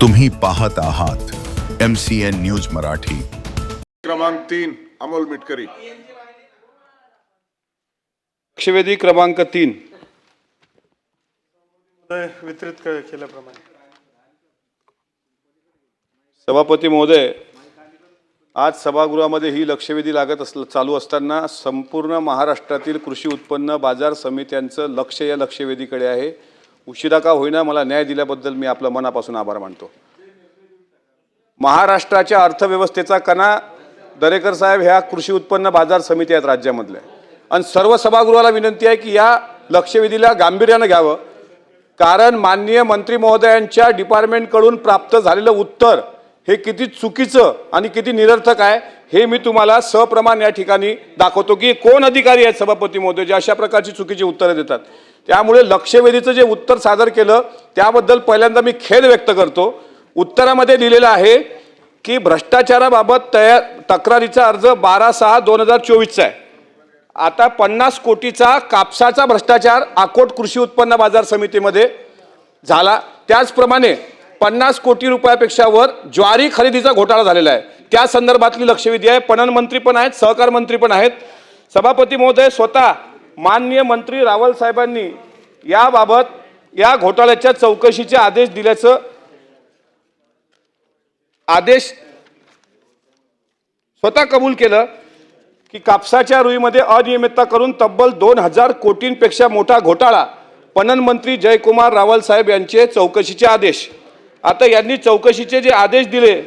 तुम्ही पाहत आहात M C N news Marathi. क्रमांक तीन अमोल मिटकरी. लक्षवेधी क्रमांक तीन. वितरित के- केल्याप्रमाणे. सभापती महोदय आज सभागृहामध्ये ही लक्षवेधी लागत अस चालू असताना संपूर्ण महाराष्ट्रातील कृषी उत्पन्न बाजार समित्यांचं लक्ष या लक्षवेधीकडे आहे. उशिरा का होईना मला न्याय दिल्याबद्दल मी आपलं मनापासून आभार मानतो. महाराष्ट्राच्या अर्थव्यवस्थेचा कणा दरेकर साहेब ह्या कृषी उत्पन्न बाजार समिती आहेत राज्यामधल्या. आणि सर्व सभागृहाला विनंती आहे की या लक्षवेधीला गांभीर्यानं घ्यावं. कारण माननीय मंत्री महोदयांच्या डिपार्टमेंटकडून प्राप्त झालेलं उत्तर हे किती चुकीचं आणि किती निरर्थक आहे हे मी तुम्हाला सप्रमाण या ठिकाणी दाखवतो की कोण अधिकारी आहेत सभापती महोदय जे अशा प्रकारची चुकीची उत्तरं देतात. त्यामुळे लक्षवेधीचं जे उत्तर सादर केलं त्याबद्दल पहिल्यांदा मी खेद व्यक्त करतो. उत्तरामध्ये दिलेलं आहे की भ्रष्टाचाराबाबत तयार तक्रारीचा अर्ज बारा सहा दोन हजार चोवीसचा आहे. आता पन्नास कोटीचा कापसाचा भ्रष्टाचार अकोट कृषी उत्पन्न बाजार समितीमध्ये झाला. त्याचप्रमाणे पन्नास कोटी रुपयापेक्षा वर ज्वारी खरेदीचा घोटाळा झालेला आहे. त्या संदर्भातली लक्षवेधी आहे. पणन मंत्री पण आहेत सहकार मंत्री पण आहेत. सभापती महोदय स्वतः माननीय मंत्री रावल साहेबांनी याबाबत या घोटाळ्याच्या चौकशीचे आदेश दिल्याचं आदेश स्वतः कबूल केलं की कापसाच्या रुईमध्ये अनियमितता करून तब्बल दोन हजार कोटींपेक्षा मोठा घोटाळा पणन मंत्री जयकुमार रावल साहेब यांचे चौकशीचे आदेश. आता यांनी चौकशीचे जे आदेश दिले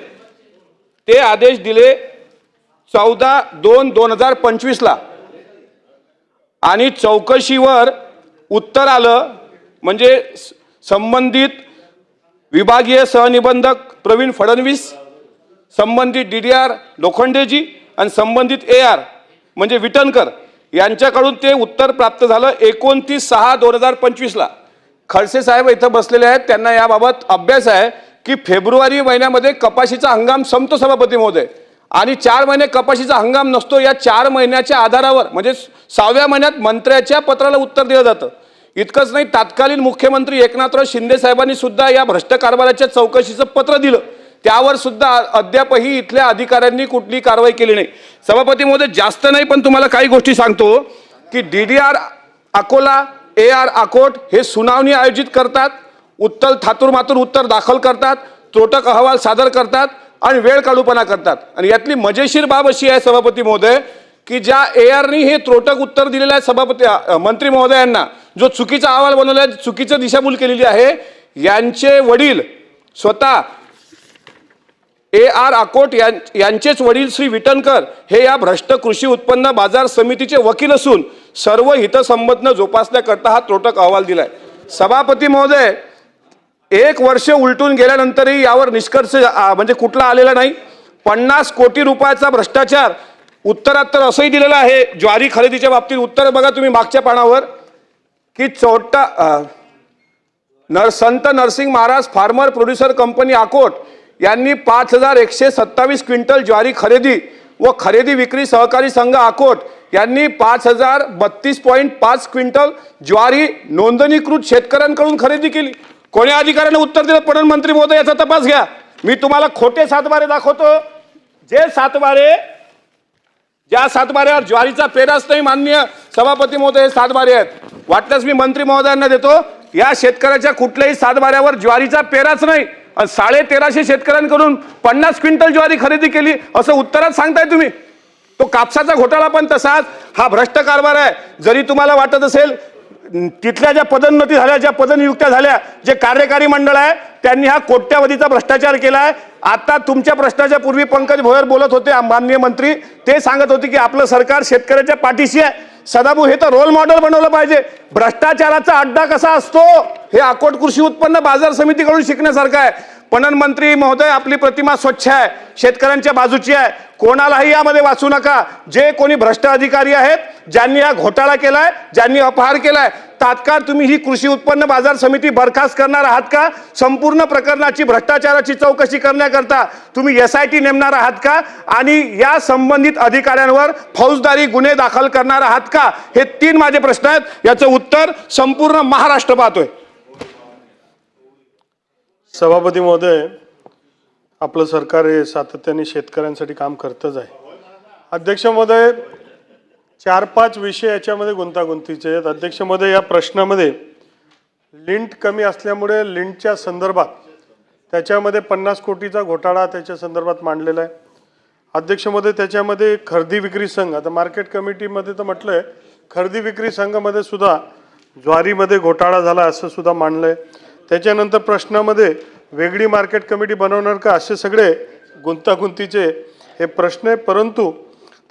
ते आदेश दिले चौदा दोन दोन हजार पंचवीसला. आणि चौकशीवर उत्तर आलं म्हणजे स- संबंधित विभागीय सहनिबंधक प्रवीण फडणवीस संबंधित डी डी आर लोखंडेजी आणि संबंधित ए आर म्हणजे विटणकर यांच्याकडून ते उत्तर प्राप्त झालं एकोणतीस सहा दोन हजार पंचवीसला. खडसे साहेब इथं बसलेले आहेत त्यांना याबाबत अभ्यास आहे की फेब्रुवारी महिन्यामध्ये कपाशीचा हंगाम संपतो सभापती महोदय. आणि चार महिने कपाशीचा हंगाम नसतो या चार महिन्याच्या आधारावर म्हणजे सहाव्या महिन्यात मंत्र्याच्या पत्राला उत्तर दिलं जातं. इतकंच नाही तत्कालीन मुख्यमंत्री एकनाथराव शिंदे साहेबांनी सुद्धा या भ्रष्ट कारभाराच्या चौकशीचं पत्र दिलं. त्यावर सुद्धा अद्यापही इथल्या अधिकाऱ्यांनी कुठली कारवाई केली नाही. सभापती महोदय जास्त नाही पण तुम्हाला काही गोष्टी सांगतो. की D D R Akola A R Akot हे सुनावणी आयोजित करतात. उत्तर थातूर मातूर उत्तर दाखल करतात. त्रोटक अहवाल सादर करतात. आणि वेळ काढूपणा करतात. आणि यातली मजेशीर बाब अशी आहे सभापती महोदय की ज्या ए आरनी हे त्रोटक उत्तर दिलेलं आहे सभापती मंत्री महोदयांना जो चुकीचा अहवाल बनवला आहे चुकीचं दिशाभूल केलेली आहे यांचे वडील स्वतः ए आर आकोट यां- यांचेच वडील श्री विटणकर हे या भ्रष्ट कृषी उत्पन्न बाजार समितीचे वकील असून सर्व हितसंबंध जोपासण्याकरता हा त्रोटक अहवाल दिलाय. सभापती महोदय एक वर्ष उलटून गेल्यानंतरही यावर निष्कर्ष म्हणजे कुठला आलेला नाही. पन्नास कोटी रुपयाचा भ्रष्टाचार उत्तरात तर असंही दिलेलं आहे. ज्वारी खरेदीच्या बाबतीत उत्तर बघा तुम्ही मागच्या पानावर. की चौटा नर संत Narsing Maharaj farmer producer company Akot यांनी पाच हजार एकशे सत्तावीस क्विंटल ज्वारी खरेदी व खरेदी विक्री सहकारी संघ आकोट यांनी पाच हजार बत्तीस पॉईंट पाच क्विंटल ज्वारी नोंदणीकृत शेतकऱ्यांकडून खरेदी केली. कोणी अधिकाऱ्याने उत्तर दिलं? पणन मंत्री महोदय याचा तपास घ्या. मी तुम्हाला खोटे सातबारे दाखवतो. जे सातबारे ज्या सातबाऱ्यावर ज्वारीचा पेराच नाही मान्य सभापती महोदय हे सातबारे आहेत. वाटल्यास मी मंत्री महोदयांना देतो या शेतकऱ्याच्या कुठल्याही सातबाऱ्यावर ज्वारीचा पेराच नाही. साडे तेराशे शेतकऱ्यांकडून पन्नास क्विंटल ज्वारी खरेदी केली असं उत्तरात सांगताय तुम्ही. तो कापसाचा घोटाळा पण तसाच. हा भ्रष्ट कारभार आहे. जरी तुम्हाला वाटत असेल तिथल्या ज्या पदोन्नती झाल्या ज्या पदनियुक्त्या झाल्या जे कार्यकारी मंडळ आहे त्यांनी हा कोट्यावधीचा भ्रष्टाचार केला आहे आता तुमच्या प्रश्नाच्या पूर्वी पंकज भोयर बोलत होते माननीय मंत्री. ते सांगत होते की आपलं सरकार शेतकऱ्याच्या पाठीशी आहे. सदाभाऊ हे तर रोल मॉडेल बनवलं पाहिजे. भ्रष्टाचाराचा अड्डा कसा असतो? हे अकोट कृषी उत्पन्न बाजार समितीकडून शिकण्यासारखं आहे. पणन मंत्री महोदय आपली प्रतिमा स्वच्छ आहे शेतकऱ्यांच्या बाजूची आहे. कोणालाही यामध्ये वाचू नका. जे कोणी भ्रष्ट अधिकारी आहेत ज्यांनी हा घोटाळा केलाय ज्यांनी अपहार केलाय तात्काळ तुम्ही ही कृषी उत्पन्न बाजार समिती बरखास्त करणार आहात का? संपूर्ण प्रकरणाची भ्रष्टाचाराची चौकशी करण्याकरता तुम्ही एस आय टी नेमणार आहात का? आणि या संबंधित अधिकाऱ्यांवर फौजदारी गुन्हे दाखल करणार आहात का? हे तीन माझे प्रश्न आहेत. याचं उत्तर संपूर्ण महाराष्ट्र पाहतोय. सभापती महोदय आपलं सरकार हे सातत्याने शेतकऱ्यांसाठी काम करतच आहे. अध्यक्ष महोदय चार पाच विषय याच्यामध्ये गुंतागुंतीचे आहेत. अध्यक्ष महोदय या प्रश्नामध्ये लिंट कमी असल्यामुळे लिंटच्या संदर्भात त्याच्यामध्ये पन्नास कोटीचा घोटाळा त्याच्या संदर्भात मांडलेला आहे. अध्यक्ष महोदय त्याच्यामध्ये खरेदी विक्री संघ आता मार्केट कमिटीमध्ये तर म्हटलं आहे खरेदी विक्री संघामध्ये सुद्धा ज्वारीमध्ये घोटाळा झाला असं सुद्धा मांडलं आहे त्याच्यानंतर प्रश्नामध्ये वेगळी मार्केट कमिटी बनवणार का असे सगळे गुंतागुंतीचे हे प्रश्न आहे परंतु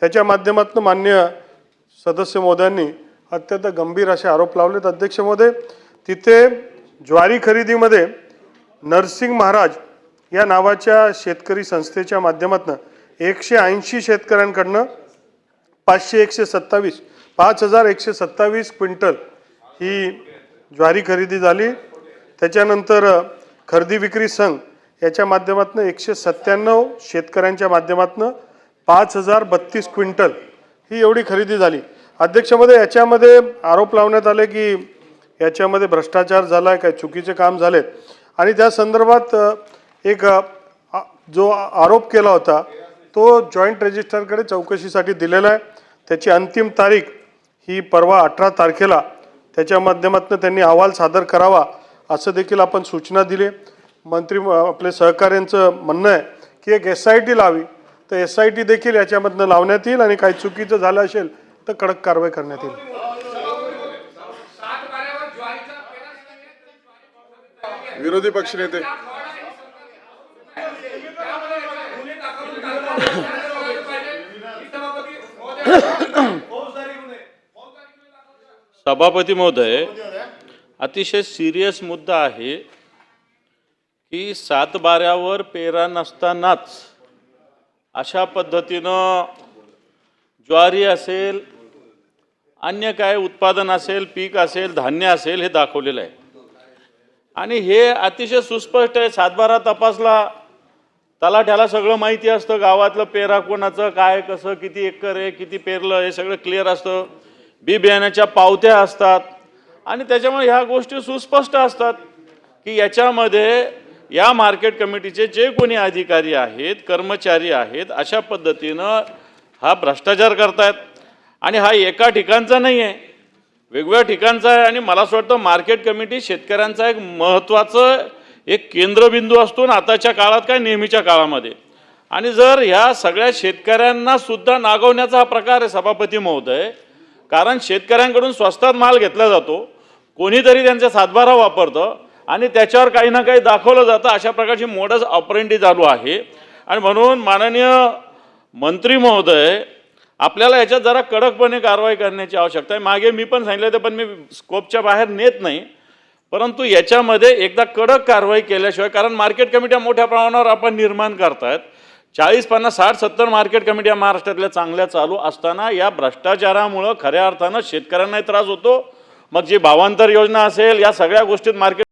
त्याच्या माध्यमातून मान्य सदस्य मोद्यांनी अत्यंत गंभीर असे आरोप लावलेत. अध्यक्ष महोदय तिथे ज्वारी खरेदीमध्ये नरसिंग महाराज या नावाच्या शेतकरी संस्थेच्या माध्यमातून एकशे ऐंशी शेतकऱ्यांकडनं पाचशे एकशे सत्तावीस पाच हजार एकशे सत्तावीस क्विंटल ही ज्वारी खरेदी झाली. त्याच्यानंतर खरेदी विक्री संघ याच्या माध्यमातून एकशे सत्त्याण्णव शेतकऱ्यांच्या माध्यमातून पाच हजार बत्तीस क्विंटल ही एवढी खरेदी झाली. अध्यक्षमध्ये याच्यामध्ये आरोप लावण्यात आले की याच्यामध्ये भ्रष्टाचार झाला आहे काय चुकीचे काम झालेत. आणि त्या संदर्भात एक जो आरोप केला होता तो जॉईंट रजिस्टरकडे चौकशीसाठी दिलेला आहे. त्याची अंतिम तारीख ही परवा अठरा तारखेला त्याच्या माध्यमातून त्यांनी अहवाल सादर करावा असं देखील आपण सूचना दिली. मंत्री आपले सहकाऱ्यांचं म्हणणं आहे की एक एस आय टी लावी. तर एस आय टी देखील याच्यामधनं लावण्यात येईल आणि काही चुकीचं झालं असेल तर कडक कारवाई करण्यात येईल. विरोधी पक्षनेते सभापती महोदय अतिशय सिरियस मुद्दा आहे की सातबाऱ्यावर पेरा नसतानाच अशा पद्धतीनं ज्वारी असेल अन्य काय उत्पादन असेल पीक असेल धान्य असेल हे दाखवलेलं आहे. आणि हे अतिशय सुस्पष्ट आहे. सातबारा तपासला तलाठ्याला सगळं माहिती असतं. गावातलं पेरा कोणाचं काय कसं किती एकर आहे किती पेरलं हे सगळं क्लिअर असतं. बी बियाण्याच्या पावत्या असतात. आणि त्याच्यामुळे ह्या गोष्टी सुस्पष्ट असतात की याच्यामध्ये या मार्केट कमिटीचे जे कोणी अधिकारी आहेत कर्मचारी आहेत अशा पद्धतीनं हा भ्रष्टाचार करतायत. आणि हा एका ठिकाणचा नाही आहे वेगवेगळ्या ठिकाणचा आहे आणि मला असं वाटतं मार्केट कमिटी शेतकऱ्यांचा एक महत्त्वाचं एक केंद्रबिंदू असतो ना आताच्या काळात काय नेहमीच्या काळामध्ये. आणि जर ह्या सगळ्या शेतकऱ्यांना सुद्धा नागवण्याचा हा प्रकार आहे सभापती महोदय कारण शेतकऱ्यांकडून स्वस्तात माल घेतला जातो. कोणीतरी त्यांचा सातबारा वापरतं आणि त्याच्यावर काही ना काही दाखवलं जातं. अशा प्रकारची मोडस ऑपरेंटी चालू आहे. आणि म्हणून माननीय मंत्री महोदय आपल्याला याच्यात जरा कडकपणे कारवाई करण्याची आवश्यकता आहे. मागे मी पण सांगितलं होतं पण मी स्कोपच्या बाहेर नेत नाही. परंतु याच्यामध्ये एकदा कडक कारवाई केल्याशिवाय कारण मार्केट कमिट्या मोठ्या प्रमाणावर आपण निर्माण करतायत. चाळीस पन्नास साठ सत्तर मार्केट कमिट्या महाराष्ट्रातल्या चांगल्या चालू असताना या भ्रष्टाचारामुळं खऱ्या अर्थानं शेतकऱ्यांनाही त्रास होतो. मग जी भावांतर योजना असेल या सगळ्या गोष्टीत मार्केट